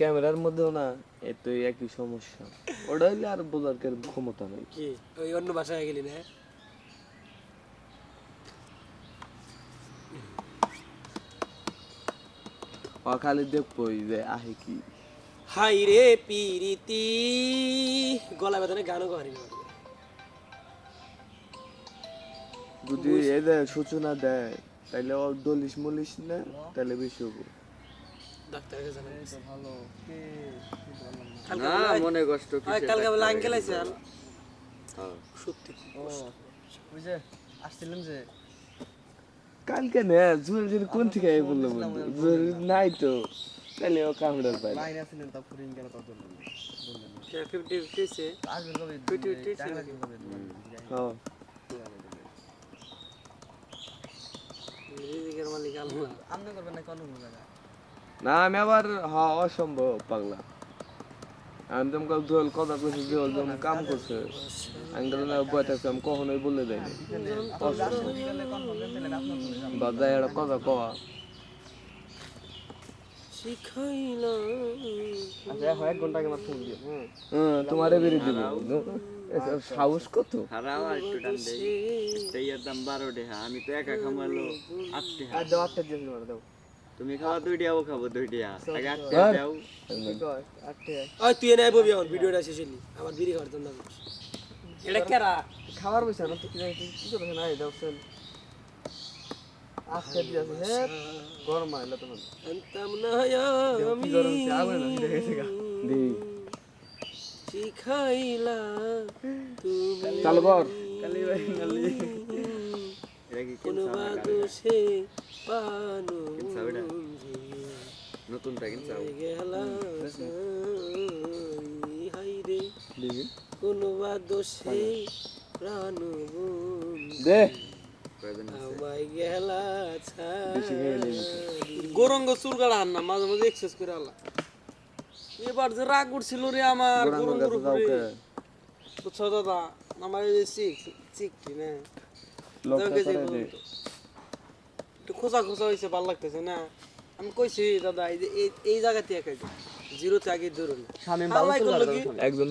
ক্যামেরার মধ্যেও না এত একই সমস্যা। ওটা হইলে আর বোঝার ক্ষমতা নেই। কি? ওই অন্য বাসায় গেলি না? ও খালি দেখবই যে আহে কি। হাই রে পিরিতি! গলা বেদনে গানও না যদি যে সূচনা দেয় তাহলে ও দলিস মলিস না তাহলে বেশি হব। ডাক্তারকে জানা ভালো। কে না মনে কষ্ট কিসের কালকে বলে আঙ্কেল আছে হ্যাঁ। সত্যি ওই যে আসছিলেন যে? কালকে না জুয়েল জুয়েল কোন থেকে আই বলল জুয়েল নাই তো তাহলে ও কামড়ার গেল বললেন ফিফটি কবে? হ্যাঁ। মালিক আল্লাহ আপনি করবেন না কোন জায়গা না আমি আবার হ্যাঁ অসম্ভব পাগলা। আমি তোমাকে কথা কইছি যেমন কাম করছে। আমি বয় থাকছি আমি কখনোই বলে দেয়নি বা যাই একটা কথা কওয়া। শিখাইলা আচ্ছা তোমারে বেরিয়ে দিব। সাহস কত? হারাও আর একটু টান দেই। ইয়ার দাম বারো আমি তো একা খামালো দাও আটটা দিয়ে দাও। তুমি খাওয়া দুই টাকা ও খাব দুই টাকা আগে আট হ্যাঁ। দাও আটটা ওই তুই এনে ববি এখন ভিডিওটা শেষ হলি আমার বিড়ি খাওয়ার জন্য এটা কেরা? খাবার বসে না তো কি জানি কি করতেছেন আই দাও সেল দিয়ে আছে গরম আইলা তোমার আনতাম না আমি। গরম সে আগুন না গা। দি। শিখাইলা তুমি চালু কর। কালি ভাই কালি এটা কি কোনো কিনছো এটা? নতুনটা কিনছাও? গেলা হাই রে দেখি। কোনো প্রাণ দে। কয়জন আছে? আমায় গেলা বেশি খেয়ে নিবি। গরঙ্গ চুল কাটা না মাঝে মাঝে এক্সেস করে আলা। এবার যে রাগ উঠছিল রে আমার গোরাঙ্গর উপরে। বুঝছ দাদা আমার চিক চিকটি না লোকটা যাও গেছে করে দে। বলতো। একটু খোঁচা খোঁচা হয়েছে ভালো লাগতেছে না। আমি কইছি দাদা এই যে এই- জায়গাতে একাই জিরোতে আগে ধরুন একজন